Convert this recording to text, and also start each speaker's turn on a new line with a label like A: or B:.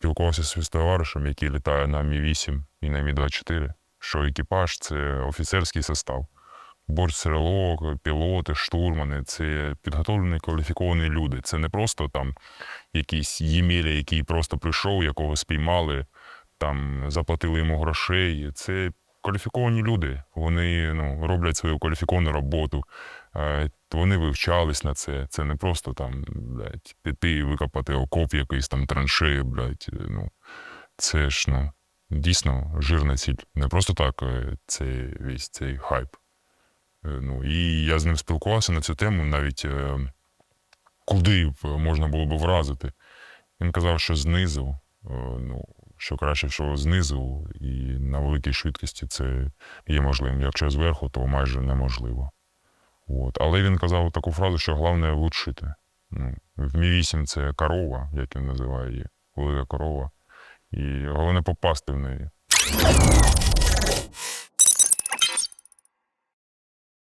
A: спілкувався своїм товаришем, який літає на Мі-8 і на Мі-24, що екіпаж це офіцерський состав. Бортстрілок, пілоти, штурмани це підготовлені кваліфіковані люди. Це не просто там якийсь ємеля, який просто прийшов, якого спіймали, там заплатили йому грошей. Це кваліфіковані люди. Вони ну, роблять свою кваліфіковану роботу. Е, Вони вивчались на це. Це не просто там, блядь, піти і викопати окоп якийсь там траншеї, блядь. Ну, це ж ну, дійсно жирна ціль. Не просто так е, цей весь цей хайп. Е, Ну, і я з ним спілкувався на цю тему, навіть е, куди можна було б вразити. Він казав, що знизу, е, ну, що краще що знизу, і на великій швидкості це є можливим. Якщо зверху, то майже неможливо. От. Але він казав таку фразу, що головне влучити. Ну, в Мі-8 це корова, як він називає її, велика корова. І головне попасти в неї.